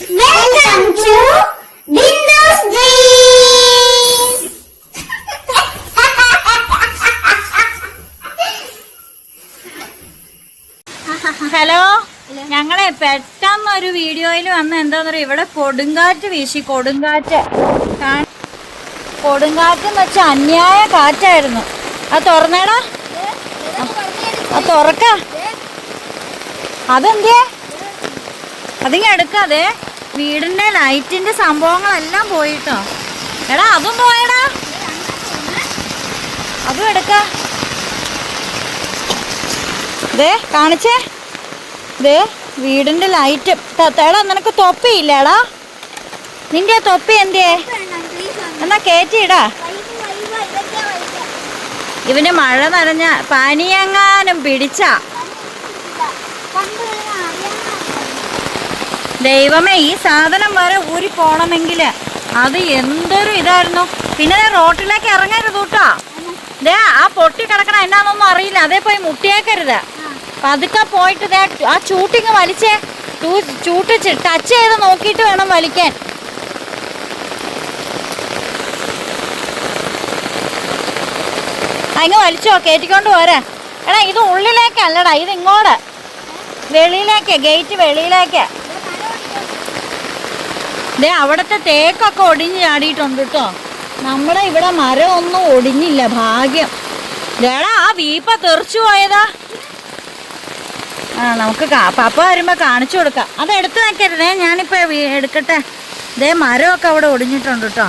Welcome to Bindu's Dreams. Hello ഞങ്ങളെ പെട്ടെന്ന് ഒരു വീഡിയോയിൽ വന്ന് എന്താന്ന് പറയുക ഇവിടെ കൊടുങ്കാറ്റ് വീശി കൊടുങ്കാറ്റ്. കൊടുങ്കാറ്റ് എന്ന് വെച്ചാൽ അന്യായ കാറ്റായിരുന്നു. അത് തുറന്നേടാ. അത് തുറക്ക. അതെന്തേ? അതിങ്ങ എടുക്കാതെ. വീടിന്റെ ലൈറ്റിന്റെ സംഭവങ്ങളെല്ലാം പോയിട്ടോ. എടാ അതും പോയടാ. അതും എടുക്ക. ദേ കാണിച്ചേ. ദേ വീടിന്റെ ലൈറ്റ്. എടാ നിനക്ക് തൊപ്പിയില്ലേടാ നിന്റെ തൊപ്പി എന്തേ എന്നാ കേറ്റിയിടാ. ഇവന് മഴ നനഞ്ഞ പനിയെങ്ങാനും പിടിച്ച. ദൈവമേ ഈ സാധനം വരെ ഊരി പോണമെങ്കിൽ അത് എന്തൊരു ഇതായിരുന്നു. പിന്നെ റോട്ടിലേക്ക് ഇറങ്ങരുത് കേട്ടോ. ദേ ആ പൊട്ടി കിടക്കണ എന്നാന്നൊന്നും അറിയില്ല. അതേ പോയി മുട്ടിയേക്കരുത്. പതുക്കെ പോയിട്ട് ദേ ആ ചൂട്ടിങ് വലിച്ചേ. ചൂട്ട് ടച്ച് ചെയ്ത് നോക്കിയിട്ട് വേണം വലിക്കാൻ. അങ്ങ് വലിച്ചോ കയറ്റിക്കൊണ്ട് പോരാ. എടാ ഇത് ഉള്ളിലേക്കല്ലടാ ഇത് ഇങ്ങോട്ട്. വെളിയിലേക്ക് ഗേറ്റ് വെളിയിലേക്ക്. ദേ അവിടുത്തെ തേക്കൊക്കെ ഒടിഞ്ഞ് ചാടിയിട്ടുണ്ട് കേട്ടോ നമ്മളെ ഇവിടെ മരം ഒന്നും ഒടിഞ്ഞില്ല ഭാഗ്യം. ദേടാ ആ വീപ്പ തെറിച്ചു പോയതാ. ആ നമുക്ക് പപ്പ വരുമ്പോ കാണിച്ചു കൊടുക്കാം. അത് എടുത്തു വെക്കരുതേ ഞാനിപ്പോ വീ- എടുക്കട്ടെ. ദേ മരമൊക്കെ അവിടെ ഒടിഞ്ഞിട്ടുണ്ട് കേട്ടോ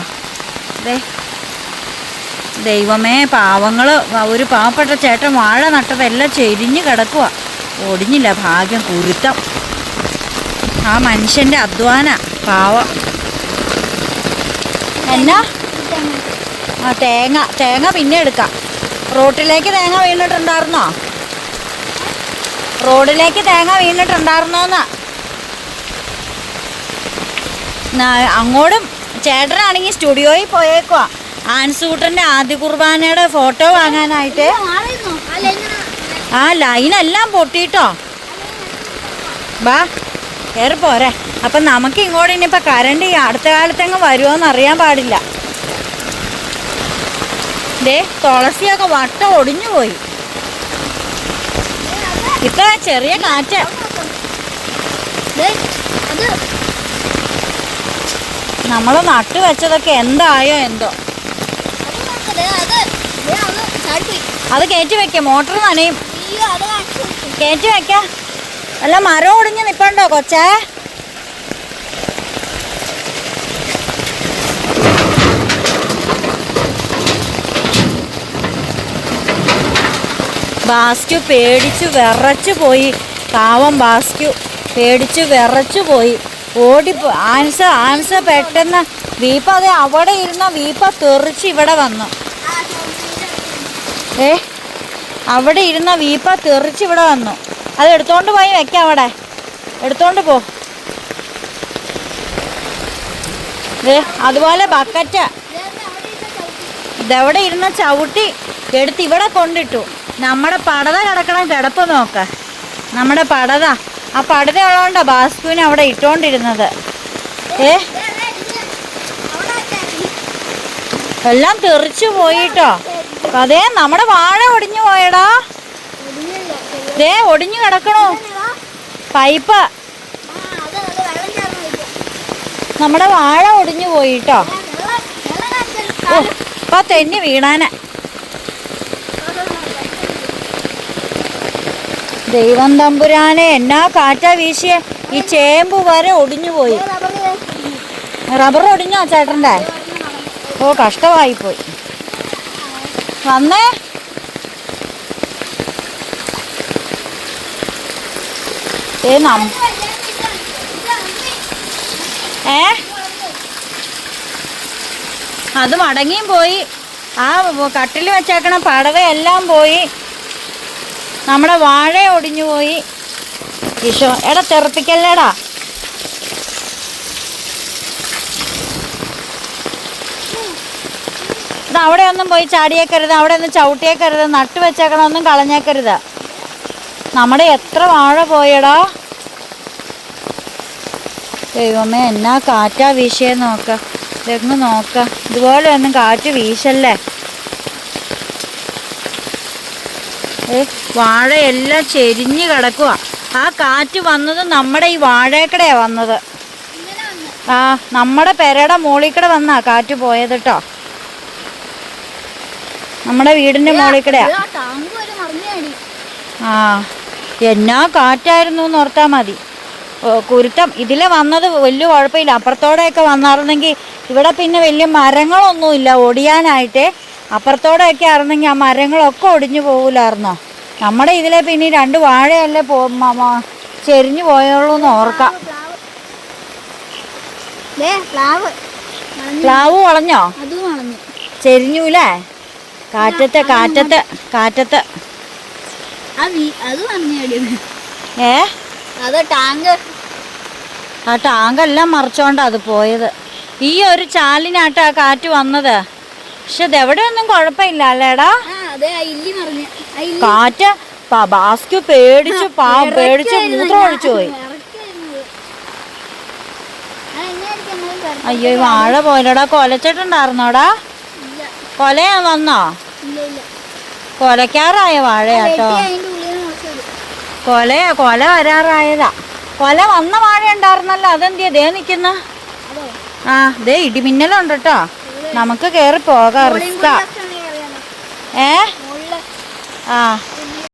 ദേ. ദൈവമേ പാവങ്ങൾ ഒരു പാവപ്പെട്ട ചേട്ടൻ വാഴ നട്ടതെല്ലാം ചെരിഞ്ഞ് കിടക്കുക ഒടിഞ്ഞില്ല ഭാഗ്യം കുരുത്തം ആ മനുഷ്യന്റെ അധ്വാന. പാവം. എന്നാ? ആ തേങ്ങ. തേങ്ങ പിന്നെ എടുക്കാം. റോട്ടിലേക്ക് തേങ്ങ വീണിട്ടുണ്ടായിരുന്നോ? റോഡിലേക്ക് തേങ്ങ വീണിട്ടുണ്ടായിരുന്നോന്ന്. അങ്ങോട്ടും ചേട്ടനാണെങ്കിൽ സ്റ്റുഡിയോയിൽ പോയേക്കുവാ. ആൻസൂട്ടന്റെ ആദ്യ കുർബാനയുടെ ഫോട്ടോ വാങ്ങാനായിട്ട്. ആ ലൈനെല്ലാം പൊട്ടിട്ടോ. ബാ. കയറി പോരെ. അപ്പം നമുക്ക് ഇങ്ങോട്ട് ഇനിയിപ്പോൾ കറണ്ട് ഈ അടുത്ത കാലത്തെങ്ങ് വരുമോന്ന് അറിയാൻ പാടില്ല. ദേ തുളസിയൊക്കെ വട്ടം ഒടിഞ്ഞു പോയി. ഇപ്പൊ ചെറിയ കാറ്റ്. നമ്മൾ നട്ടു വെച്ചതൊക്കെ എന്തായോ എന്തോ. അത് കയറ്റി വെക്കാം മോട്ടർ നനയും. കയറ്റി വെക്കാം. അല്ല മരം ഒടിഞ്ഞ് നിപ്പുണ്ടോ കൊച്ചേ? ബാസ്ക്യു പേടിച്ചു വിറച്ചു പോയി. പാവം ബാസ്ക്യു പേടിച്ചു വിറച്ചു പോയി. ഓടി ആൻസ ആൻസ പെട്ടെന്ന് വീപ്പ അത് അവിടെ ഇരുന്ന വീപ്പ തെറിച്ച് ഇവിടെ വന്നു. ഏ? അവിടെ ഇരുന്ന വീപ്പ തെറിച്ച് ഇവിടെ വന്നു. അത് എടുത്തോണ്ട് പോയി വെക്കാം അവിടെ. എടുത്തോണ്ട് പോ. അതുപോലെ ബക്കറ്റ്. ഇതെവിടെ ഇരുന്ന ചവിട്ടി എടുത്ത് ഇവിടെ കൊണ്ടിട്ടു. നമ്മുടെ പടത കിടക്കണം കിടപ്പ് നോക്ക. നമ്മുടെ പടത. ആ പടത ഉള്ളതുകൊണ്ടാ ബാസ്കുവിന് അവിടെ ഇട്ടോണ്ടിരുന്നത്. ഏ? എല്ലാം തെറിച്ചു പോയിട്ടോ. അതേ നമ്മുടെ വാഴ ഒടിഞ്ഞു പോയടാ. ദേ ഒടിഞ്ഞു കിടക്കണോ. പൈപ്പ്. നമ്മുടെ വാഴ ഒടിഞ്ഞു പോയിട്ടോ ഇപ്പൊ തെന്നി വീണാന. ദൈവം തമ്പുരാനെ എന്നാ കാറ്റ വീശിയ? ഈ ചേമ്പ് വരെ ഒടിഞ്ഞു പോയി. റബ്ബർ ഒടിഞ്ഞോ ചേട്ടന്റെ? ഓ കഷ്ടമായി പോയി വന്നേ. ഏ നം ഏ? അത് മടങ്ങിയും പോയി. ആ കട്ടിൽ വെച്ചേക്കണ പടവയെല്ലാം പോയി. നമ്മുടെ വാഴ ഒടിഞ്ഞു പോയി. ഈശോ എടാ തെറപ്പിക്കല്ലേടാ. ഇത് അവിടെ ഒന്നും പോയി ചാടിയേക്കരുത് അവിടെ ഒന്നും ചവിട്ടിയേക്കരുത് നട്ടു വെച്ചേക്കണമൊന്നും കളഞ്ഞേക്കരുത്. നമ്മുടെ എത്ര വാഴ പോയടാ? ദൈവമേ എന്നാ കാറ്റാ വീശിയേ നോക്ക. ഇതെങ്ങ് നോക്ക. ഇതുപോലെ ഒന്നും കാറ്റ് വീശല്ലേ? ഏ വാഴയെല്ലാം ചെരിഞ്ഞ് കിടക്കുക ആ കാറ്റ് വന്നത് നമ്മുടെ ഈ വാഴക്കടയാ വന്നത്. ആ നമ്മുടെ പെരയുടെ മൂളിക്കട വന്നാ കാറ്റ് പോയത് കേട്ടോ നമ്മുടെ വീടിന്റെ മുകളിൽ കൂടെയാ. ടാങ്ക് വരെ മറിഞ്ഞാടി. ആ. എന്നാ കാറ്റായിരുന്നു എന്ന് ഓർത്താൽ മതി. കുരുത്തം. ഇതിലെ വന്നത് വലിയ കുഴപ്പമില്ല. അപ്പുറത്തോടെയൊക്കെ വന്നായിരുന്നെങ്കിൽ ഇവിടെ പിന്നെ വലിയ മരങ്ങളൊന്നുമില്ല. ഒടിയാനായിട്ട് അപ്പുറത്തോടെയൊക്കെ ആയിരുന്നെങ്കിൽ ആ മരങ്ങളൊക്കെ ഒടിഞ്ഞു പോകില്ലായിരുന്നോ നമ്മുടെ ഇതിലെ പിന്നെ രണ്ട് വാഴയല്ലേ പോ ചെരിഞ്ഞു പോയുള്ളൂ എന്ന് ഓർക്കാം. പ്ലാവ് വളഞ്ഞോ? ചെരിഞ്ഞൂലേ? കാറ്റത്ത് കാറ്റത്ത് കാറ്റത്ത്. അത് ഏ? അത് ടാങ്ക്. ആ ടാങ്കെല്ലാം മറിച്ചോണ്ടാ അത് പോയത്. ഈ ഒരു ചാലിനാട്ടാ കാറ്റ് വന്നത്. പക്ഷെ ഇതെവിടെയൊന്നും കുഴപ്പമില്ല അല്ലേടാ? ആ ആ ആ കാറ്റ് ബാസ്കു പേടിച്ചു പാ പേടിച്ചു മൂത്രം ഒഴിച്ചു പോയി. ആ, അയ്യോ വാഴ പോയില്ലടാ? കൊലച്ചിട്ടുണ്ടായിരുന്നോടാ കൊലയാ വന്നോ? കൊലക്കാറായ വാഴയാട്ടോ. കൊലയാ കൊല വരാറായതാ. കൊല വന്ന വാഴ ഉണ്ടായിരുന്നല്ലോ അതെന്തിയാ? ദേ നിക്കുന്ന ആ ദേ ഇടിമിന്നലുണ്ട് കേട്ടോ നമുക്ക് കേറി പോകാം റിസ്കാ ഏ? ആ.